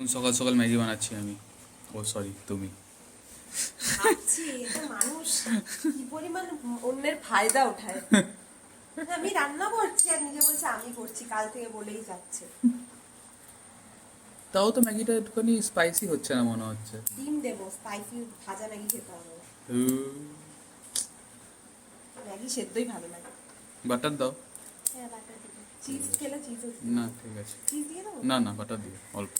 সকাল সকাল ম্যাগি বানাচ্ছি আমি। ও সরি তুমি। মানুষ। কি পরিমাণ অন্যের ফায়দা ওঠায়। আমি রান্না করছি আর নিজে বলছে আমি করছি কাল থেকে বলেই যাচ্ছে। তাও তো ম্যাগিটা একটুখানি স্পাইসি হচ্ছে না মনে হচ্ছে। ডিম দেবো স্পাইসি ভাজা ম্যাগি খেতে হবে। ম্যাগি সেদ্ধই ভালো লাগে। বাটার দাও। হ্যাঁ বাটার দিবো। চিজ খেলে চিজ না ঠিক আছে। চিজ দিয়ে দেবো? না না বাটার দিও অল্প।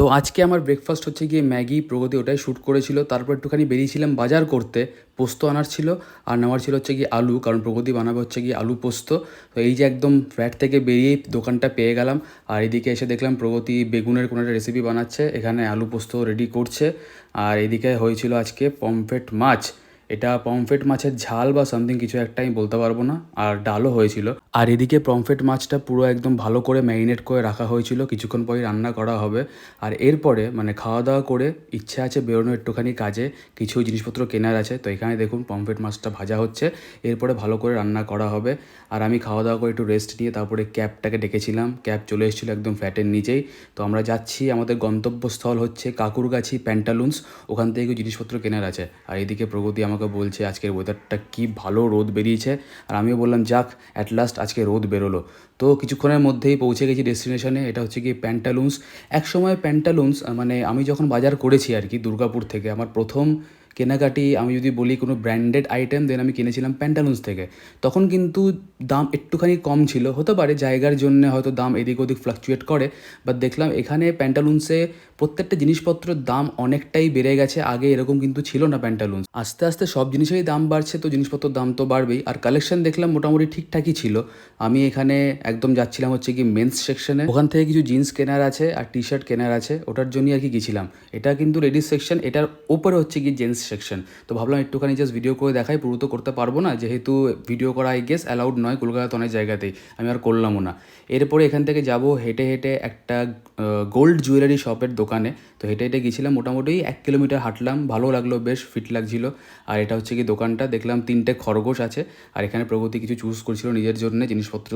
তো আজকে আমার ব্রেকফাস্ট হচ্ছে গিয়ে ম্যাগি, প্রগতি ওটাই শ্যুট করেছিল। তারপর একটুখানি বেরিয়েছিলাম বাজার করতে, পোস্ত আনার ছিল। আর নেওয়ার ছিল হচ্ছে গিয়ে আলু, কারণ প্রগতি বানাবে হচ্ছে গিয়ে আলু পোস্ত। তো এই যে একদম ফ্ল্যাট থেকে বেরিয়েই দোকানটা পেয়ে গেলাম। আর এদিকে এসে দেখলাম প্রগতি বেগুনের কোনো একটা রেসিপি বানাচ্ছে। এখানে আলু পোস্ত রেডি করছে। আর এদিকে হয়েছিল আজকে পমফ্রেট মাছ। এটা পমফ্রেট মাছের ঝাল বা সামথিং কিছু একটা আমি বলতে পারব না, আর ডালও হয়েছিল। আর এদিকে পমফ্রেট মাছটা পুরো একদম ভালো করে ম্যারিনেট করে রাখা হয়েছিল, কিছুক্ষণ পরে রান্না করা হবে। আর এরপরে মানে খাওয়া দাওয়া করে ইচ্ছে আছে বেরোনো একটুখানি কাজে, কিছু জিনিসপত্র কেনার আছে। তো এখানে দেখুন পমফ্রেট মাছটা ভাজা হচ্ছে, এরপরে ভালো করে রান্না করা হবে। আর আমি খাওয়া দাওয়া করে একটু রেস্ট নিয়ে তারপরে ক্যাবটাকে ডেকেছিলাম। ক্যাব চলে এসেছিল একদম ফ্ল্যাটের নিচেই। তো আমরা যাচ্ছি, আমাদের গন্তব্যস্থল হচ্ছে কাকুরগাছি প্যান্টালুন্স ওখান থেকে জিনিসপত্র কেনার আছে। আর এদিকে প্রগতি আমাকে বলছে আজকের ওয়েদারটা কি ভালো রোদ বেরিয়েছে। আর আমিও বললাম, যাক অ্যাট লাস্ট আজকে রোদ বেরোলো। তো কিছুক্ষণের মধ্যেই পৌঁছে গেছি ডেস্টিনেশনে এটা হচ্ছে কি প্যান্টালুন্স একসময় প্যান্টালুন্স মানে আমি যখন বাজার করেছি আর কি, দুর্গাপুর থেকে, আমার প্রথম কেনাকাটি, আমি যদি বলি কোনো ব্র্যান্ডেড আইটেম দেন আমি কিনেছিলাম প্যান্টালুন্স থেকে। তখন কিন্তু দাম একটুখানি কম ছিল। হতে পারে জায়গার জন্য হয়তো দাম এদিক ওদিক ফ্লাকচুয়েট করে বাট দেখলাম এখানে প্যান্টালুন্সে প্রত্যেকটা জিনিসপত্রের দাম অনেকটাই বেড়ে গেছে। আগে এরকম কিন্তু ছিল না প্যান্টালুন্স আস্তে আস্তে সব জিনিসেরই দাম বাড়ছে, তো জিনিসপত্রের দাম তো বাড়বেই। আর কালেকশন দেখলাম মোটামুটি ঠিকঠাকই ছিল। আমি এখানে একদম যাচ্ছিলাম হচ্ছে কি মেন্স সেকশনে ওখান থেকে কিছু জিন্স কেনার আছে আর টি শার্ট কেনার আছে। ওটার জন্যই আর কি গেছিলাম। এটা কিন্তু লেডিস সেকশন এটার ওপরে হচ্ছে কি জেন্টস সেকশন তো ভাবলাম একটুখানি জাস্ট ভিডিও করে দেখাই, পুরো তো করতে পারব না, যেহেতু ভিডিও করা আই গেস অ্যালাউড নয় কলকাতাতে অনেক জায়গাতেই, আমি আর করলামও না। এরপরে এখান থেকে যাব হেঁটে হেঁটে একটা গোল্ড জুয়েলারি শপের দোকানে। তো হেঁটে হেঁটে গেছিলাম মোটামুটি এক কিলোমিটার হাঁটলাম, ভালো লাগল, বেশ ফিট লাগছিল। আর এটা হচ্ছে কি দোকানটা, দেখলাম তিনটে খরগোশ আছে। আর এখানে প্রগতি কিছু চুজ করছিল নিজের জন্য, জিনিসপত্র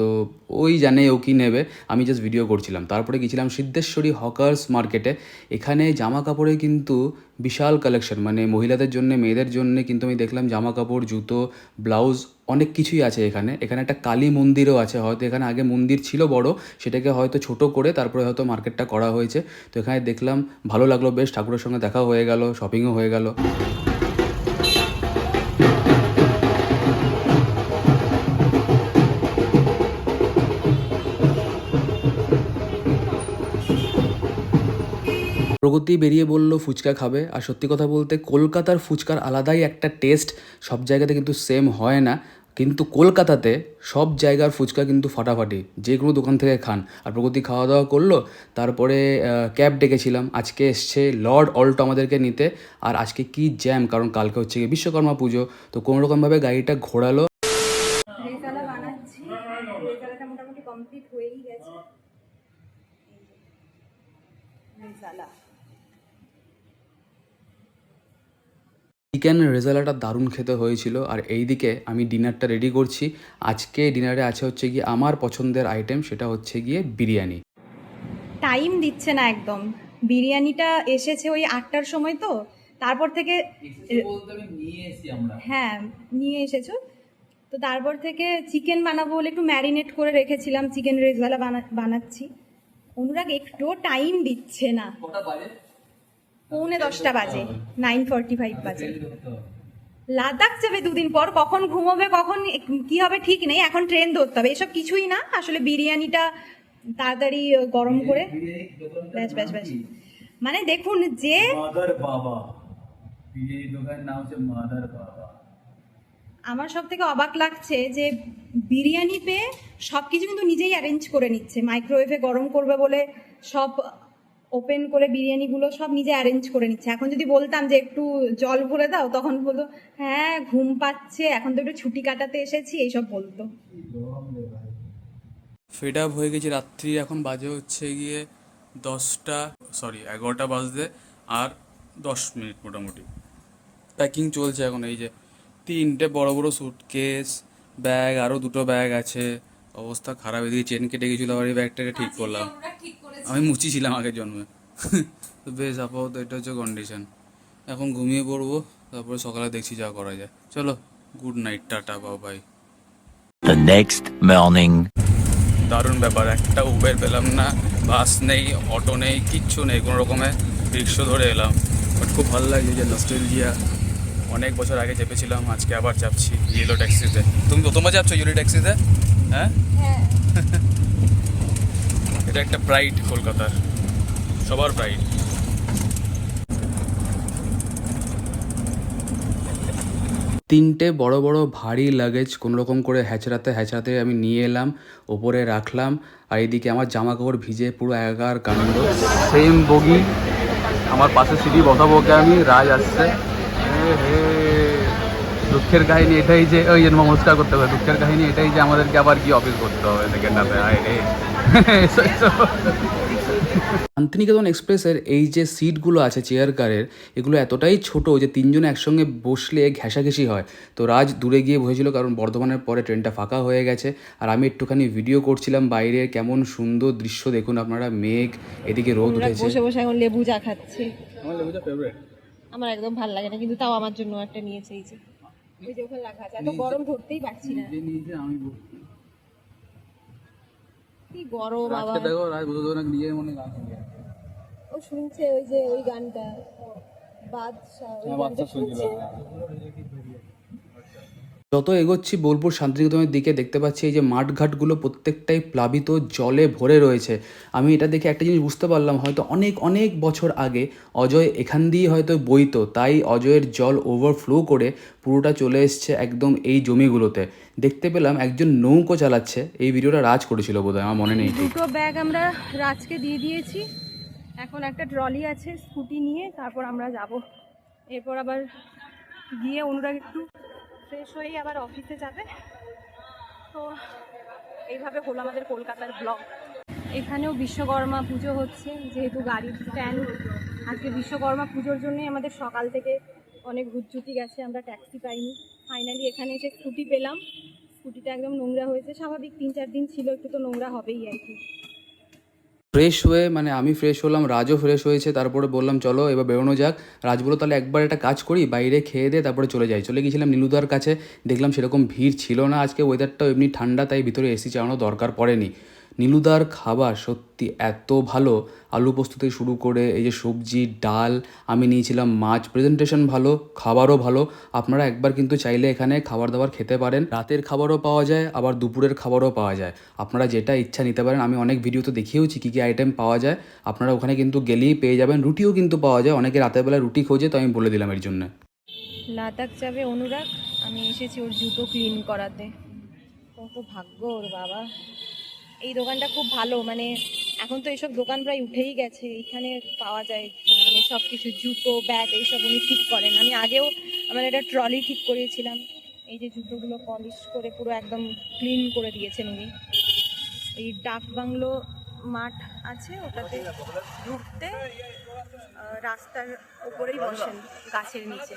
ওই জানে ও কি নেবে, আমি জাস্ট ভিডিও করছিলাম। তারপরে গেছিলাম সিদ্ধেশ্বরী হকার্স মার্কেটে এখানে জামা কাপড়ে কিন্তু বিশাল কালেকশন মানে মহিলাদের জন্য, মেয়েদের জন্য কিন্তু আমি দেখলাম জামা কাপড়, জুতো ব্লাউজ অনেক কিছুই আছে এখানে। এখানে একটা কালী মন্দিরও আছে, হয়তো এখানে আগে মন্দির ছিল বড়, সেটাকে হয়তো ছোট করে তারপরে হয়তো মার্কেটটা করা হয়েছে। তো এখানে দেখলাম, ভালো লাগল, বেশ ঠাকুরের সঙ্গে দেখা হয়ে গেল শপিংও হয়ে গেল। প্রগতি বেরিয়ে বলল, ফুচকা খাবে। আর সত্যি কথা বলতে, কলকাতার ফুচকার আলাদাই একটা টেস্ট সব জায়গাতে কিন্তু সেম হয় না। কিন্তু কলকাতাতে সব জায়গার ফুচকা কিন্তু ফাটাফাটি। যে কোনো দোকান থেকে খান। আর প্রগতি খাওয়া দাওয়া করল, তারপরে ক্যাব ডেকেছিলাম। আজকে এসছে লর্ড অল্টো আমাদেরকে নিতে। আর আজকে কি জ্যাম, কারণ কালকে হচ্ছে গিয়ে বিশ্বকর্মা পুজো। তো কোনো রকমভাবে গাড়িটা ঘোরালো রেজালা বানাচ্ছি রেজালাটা মোটামুটি কমপ্লিট হয়েই গেছে রেজালা চিকেন রেজালাটা দারুণ খেতে হয়েছিল। আর এইদিকে আমি ডিনারটা রেডি করছি। আজকে ডিনারে আছে হচ্ছে গিয়ে আমার পছন্দের আইটেম সেটা হচ্ছে গিয়ে বিরিয়ানি। টাইম দিচ্ছে না একদম। বিরিয়ানিটা এসেছে ওই আটটার সময় তো। তারপর থেকে হ্যাঁ নিয়ে এসেছ। তো তারপর থেকে চিকেন বানাবো বলে একটু ম্যারিনেট করে রেখেছিলাম। চিকেন রেজওয়ালা বানা- বানাচ্ছি। অনুরাগ একটু টাইম দিচ্ছে না। পৌনে দশটা বাজে নাইন ফর্টি ফাইভ বাজে। লাদাখ যাবে দুদিন পর কখন ঘুমোবে কখন কি হবে ঠিক নেই এখন ট্রেন ধরতে হবে। এসব কিছুই না আসলে বিরিয়ানিটা তাড়াতাড়ি গরম করে। ব্যাস ব্যাস ব্যাস। মানে দেখুন যে বাবা। নাম হচ্ছে মাদার বাবা। আমার সব থেকে অবাক লাগছে যে বিরিয়ানি পেয়ে সব কিছু কিন্তু নিজেই অ্যারেঞ্জ করে নিচ্ছে। মাইক্রোওয়েভে গরম করবে বলে সব ওপেন করে বিরিয়ানিগুলো সব নিজে অ্যারেঞ্জ করে নিচ্ছে। এখন যদি বলতাম যে একটু জল ভরে দাও, তখন বলতো হ্যাঁ ঘুম পাচ্ছে, এখন তো একটু ছুটি কাটাতে এসেছি, এইসব বলতো। ফেড আপ হয়ে গেছি রাত্রি, এখন বাজে হচ্ছে গিয়ে দশটা সরি এগারোটা বাজতে আর দশ মিনিট মোটামুটি। প্যাকিং চলছে এখন, এই যে তিনটে বড় বড় সুটকেস ব্যাগ আরও দুটো ব্যাগ আছে। অবস্থা খারাপ এদিকে চেন কেটে গেছিল আবার এই ব্যাগটাকে ঠিক করলাম। আমি মুচি ছিলাম আগের জন্মে। তো বেশ আপাতত এটা হচ্ছে কন্ডিশন এখন ঘুমিয়ে পড়ব তারপরে সকালে দেখছি যা করা যায়। চলো গুড নাইট টাটা বাও বাই The next morning. দারুণ ব্যাপার একটা উবের পেলাম না বাস নেই অটো নেই কিচ্ছু নেই কোনো রকমে রিক্সা ধরে এলাম। বাট খুব ভালো লাগছে যে নস্টেলজিয়া অনেক বছর আগে চেপেছিলাম আজকে আবার চাপছি ইয়েলো ট্যাক্সিতে তুমি প্রথমবার চাপছো ইয়েলো ট্যাক্সিতে হ্যাঁ? এটা একটা প্রাইড কলকাতার। সবার প্রাইড তিনটে বড় বড় ভারী লাগেজ কোনো রকম করে হ্যাচড়াতে হ্যাচড়াতে আমি নিয়ে এলাম ওপরে রাখলাম আর এইদিকে আমার জামা কাপড় ভিজে পুরো একার কাণ্ড। Same bogie. আমার পাশে সিটি বসাবো ওকে আমি রাজ আসছে। হে হে। দুঃখের কাহিনী এটাই যে ওই জন্য নমস্কার করতে হবে। দুঃখের কাহিনী এটাই যে আমাদেরকে আবার কি অফিস করতে হবে। সেকেন্ডটাতে আয় রে। শান্তিনিকেতন এক্সপ্রেসের এই যে সিটগুলো আছে চেয়ার কারের এগুলো এতটাই ছোট যে তিনজন একসঙ্গে বসলে ঘেঁষাঘেঁষি হয়। তো রাজ দূরে গিয়ে বসেছিল কারণ বর্ধমানের পরে ট্রেনটা ফাঁকা হয়ে গেছে। আর আমি একটুখানি ভিডিও করছিলাম বাইরে কেমন সুন্দর দৃশ্য দেখুন আপনারা মেঘ এদিকে রোদ উঠেছে। বসে বসে এখন লেবু চা খাচ্ছে। আমার লেবুটা ফেভারিট আমার একদম ভালো লাগে না কিন্তু তাও আমার জন্য একটা নিয়েছে এই যে। যে ওখানে রাখা আছে এত গরম ধরতেই পারছি না। আমি কি গরম আজকে দেখো রাত বুঝতে না নিজের মনে গান ও শুনছে ওই যে ওই গানটা বাদশা ওই হ্যাঁ, গানটা শুনছে যত এগোচ্ছি বোলপুর শান্তিনিকেতনের দিকে দেখতে পাচ্ছি এই যে মাঠঘাটগুলো প্রত্যেকটাই প্লাবিত জলে ভরে রয়েছে। আমি এটা দেখে একটা জিনিস বুঝতে পারলাম, হয়তো অনেক অনেক বছর আগে অজয় এখান দিয়ে হয়তো বইতো, তাই অজয়ের জল ওভারফ্লো করে পুরোটা চলে এসছে একদম এই জমিগুলোতে। দেখতে পেলাম একজন নৌকো চালাচ্ছে, এই ভিডিওটা রাজ করেছিল বোধহয়, আমার মনে নেই। দুটো ব্যাগ আমরা রাজকে দিয়ে দিয়েছি, এখন একটা ট্রলি আছে, স্কুটি নিয়ে, তারপর আমরা যাব। এরপর আবার গিয়ে অনুরাগ একটু ফ্রেশ হয়েই আবার অফিসে যাবে। তো এইভাবে হলো আমাদের কলকাতার ব্লগ এখানেও বিশ্বকর্মা পুজো হচ্ছে, যেহেতু গাড়ির স্ট্যান্ড আজকে বিশ্বকর্মা পুজোর জন্যই আমাদের সকাল থেকে অনেক হুজ্জুতি গেছে, আমরা ট্যাক্সি পাইনি। ফাইনালি এখানে এসে স্কুটি পেলাম। স্কুটিটা একদম নোংরা হয়েছে। স্বাভাবিক তিন চার দিন ছিল, একটু তো নোংরা হবেই আর কি। ফ্রেশ হয়ে মানে আমি ফ্রেশ হলাম, রাজও ফ্রেশ হয়েছে, তারপরে বললাম, চলো এবার বেরোনো যাক। রাজ বলো তাহলে একবার একটা কাজ করি, বাইরে খেয়ে দিয়ে তারপরে চলে যাই। চলে গেছিলাম নীলুদার কাছে, দেখলাম সেরকম ভিড় ছিল না আজকে ওয়েদারটাও এমনি ঠান্ডা, তাই ভিতরে এসি চালানো দরকার পড়েনি। নীলুদার খাবার সত্যি এত ভালো। আলু পোস্ত থেকে শুরু করে এই যে সবজি, ডাল, আমি নিয়েছিলাম মাছ। প্রেজেন্টেশন ভালো, খাবারও ভালো। আপনারা একবার কিন্তু চাইলে এখানে খাবার দাবার খেতে পারেন। রাতের খাবারও পাওয়া যায়, আবার দুপুরের খাবারও পাওয়া যায়। আপনারা যেটা ইচ্ছা নিতে পারেন, আমি অনেক ভিডিওতে দেখিয়েওছি কী কী আইটেম পাওয়া যায়। আপনারা ওখানে কিন্তু গেলেই পেয়ে যাবেন। রুটিও কিন্তু পাওয়া যায়। অনেকে রাতের বেলা রুটি খোঁজে, তো আমি বলে দিলাম এর জন্য। লাদাখ যাবে অনুরাগ? আমি এসেছি ওর জুতো ক্লিন করাতে। কত ভাগ্য ওর বাবা। এই দোকানটা খুব ভালো মানে এখন তো এইসব দোকান প্রায় উঠেই গেছে এখানে পাওয়া যায় মানে সব কিছু জুতো ব্যাগ এইসব উনি ঠিক করেন। আমি আগেও আমার একটা ট্রলি ঠিক করিয়েছিলাম এই যে জুতোগুলো পলিশ করে পুরো একদম ক্লিন করে দিয়েছেন উনি। এই ডাক বাংলো মাঠ আছে ওটাতে ঢুকতে রাস্তার উপরেই বসেন গাছের নিচে.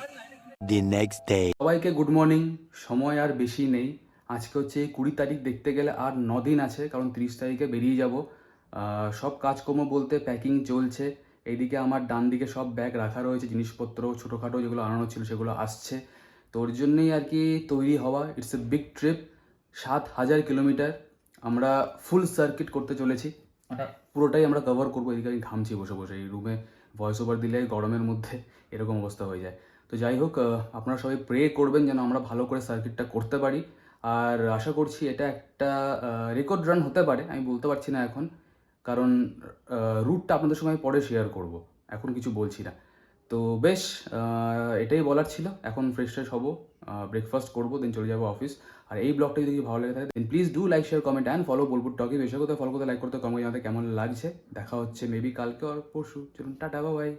সবাইকে গুড মর্নিং সময় আর বেশি নেই। আজকে হচ্ছে এই কুড়ি তারিখ দেখতে গেলে আর দিন আছে কারণ তিরিশ তারিখে বেরিয়ে যাব। সব কাজকর্ম বলতে প্যাকিং চলছে। এইদিকে আমার ডান দিকে সব ব্যাগ রাখা রয়েছে জিনিসপত্র ছোটোখাটো যেগুলো আনানো ছিল সেগুলো আসছে। তো ওর জন্যই আর কি তৈরি হওয়া ইটস এ বিগ ট্রিপ সাত হাজার কিলোমিটার আমরা ফুল সার্কিট করতে চলেছি। পুরোটাই আমরা কভার করব এদিকে আমি ঘামছি বসে বসে এই রুমে ভয়েস ওভার দিলে গরমের মধ্যে এরকম অবস্থা হয়ে যায়। তো যাই হোক আপনারা সবাই প্রে করবেন যেন আমরা ভালো করে সার্কিটটা করতে পারি। আর আশা করছি এটা একটা রেকর্ড রান হতে পারে, আমি বলতে পারছি না এখন, কারণ রুটটা আপনাদের সঙ্গে আমি পরে শেয়ার করব, এখন কিছু বলছি না। তো বেশ এটাই বলার ছিল, এখন ফ্রেশ ফ্রেশ হব ব্রেকফাস্ট করব দেন চলে যাব অফিস আর এই ব্লগটা যদি ভালো লেগে থাকে then please do like share comment and follow Bolpur talkie বেশি করতে ফলো করতে লাইক করতে কমেন্ট জানাতে কেমন লাগছে? দেখা হচ্ছে মেবি কালকে আর পরশু। চলুন, টাটা বাই